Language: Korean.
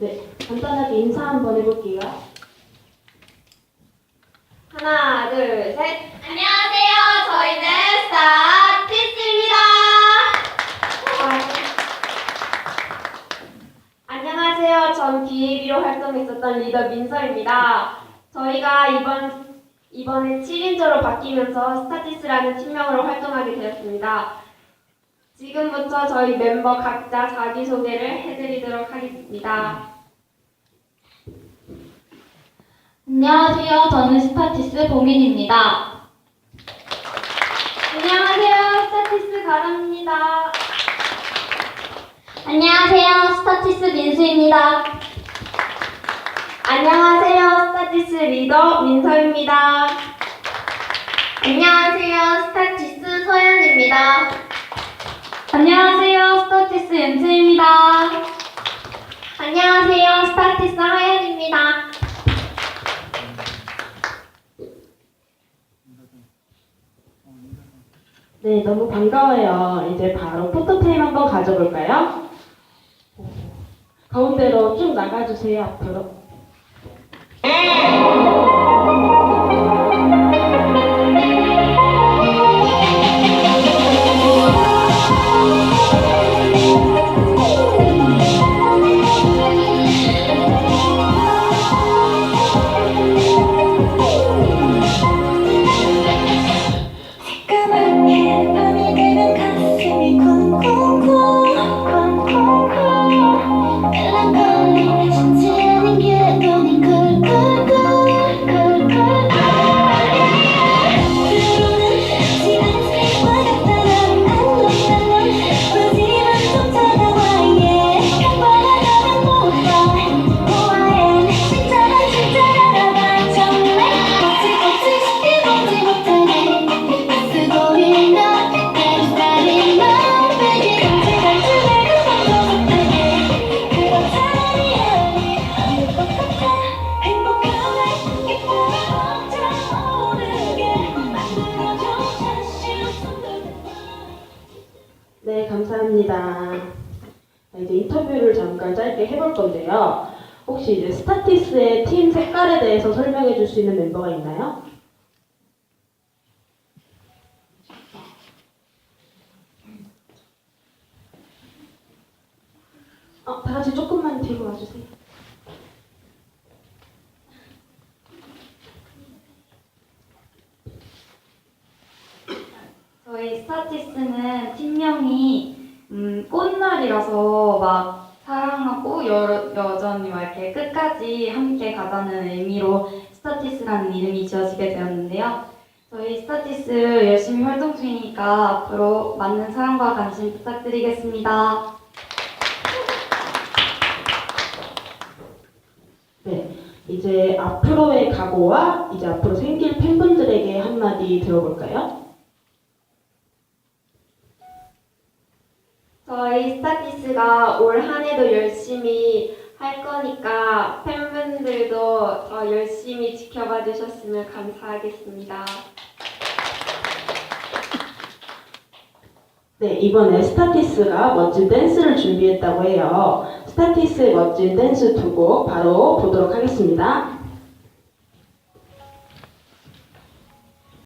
네, 간단하게 인사 한번 해볼게요. 하나, 둘, 셋. 안녕하세요. 저희는 스타티스입니다. 안녕하세요. 전 기예비로 활동했었던 리더 민서입니다. 저희가 이번 이번에 7인조로 바뀌면서 스타티스라는 팀명으로 활동하게 되었습니다. 지금부터 저희 멤버 각자 자기소개를 해드리도록 하겠습니다. 안녕하세요. 저는 스타티스 보민입니다. 안녕하세요. 스타티스 가람입니다. 안녕하세요. 스타티스 민수입니다. 안녕하세요. 스타티스 리더 민서입니다. 안녕하세요. 스타티스 서연입니다. 안녕하세요. 스타티스 연수입니다. 안녕하세요. 스타티스 하연입니다. 네, 너무 반가워요. 이제 바로 포토타임 한번 가져볼까요? 가운데로 쭉 나가주세요, 앞으로. 네, 감사합니다. 자, 이제 인터뷰를 잠깐 짧게 해볼 건데요. 혹시 이제 스타티스의 팀 색깔에 대해서 설명해 줄 수 있는 멤버가 있나요? 어, 다 같이 조금만 뒤로 와주세요. 저희 스타티스는 팀명이 음, 꽃날이라서 막 사랑하고 여, 여전히 막 이렇게 끝까지 함께 가자는 의미로 스타티스라는 이름이 지어지게 되었는데요. 저희 스타티스 열심히 활동 중이니까 앞으로 많은 사랑과 관심 부탁드리겠습니다. 네, 이제 앞으로의 각오와 이제 앞으로 생길 팬분들에게 한마디 들어볼까요? 저희 스타티스가 올 한 해도 열심히 할 거니까 팬분들도 더 열심히 지켜봐 주셨으면 감사하겠습니다. 네, 이번에 스타티스가 멋진 댄스를 준비했다고 해요. 스타티스의 멋진 댄스 두 곡 바로 보도록 하겠습니다.